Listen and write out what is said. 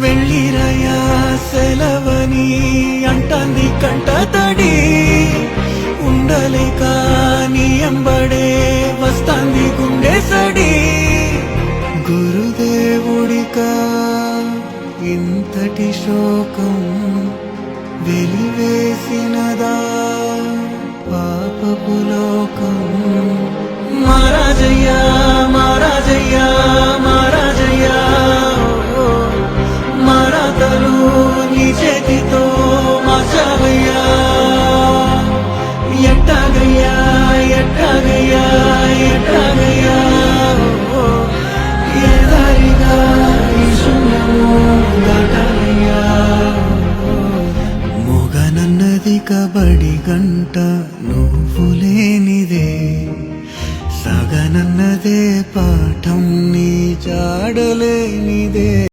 వెళ్ళిరయా సెలవని అంటాంది కంట తడి ఉండలేక నీ ఎంబడే వస్తాంది గుండె సడి. గురుదేవుడిక ఇంతటి శోకం వెలివేసినదా పాపపు నీ చేతితో మార్చావయ్యా ఎట్టాగయ్యా ఎట్టాగయ్యా ఎట్టాగయ్యా ఏ దారిగా ఈ శూన్యము దాటాలయ్యా. మొగనన్నది కబడి గంట నువ్వు లేనిదే సగనన్నదే పాఠం నీ జాడలేనిదే.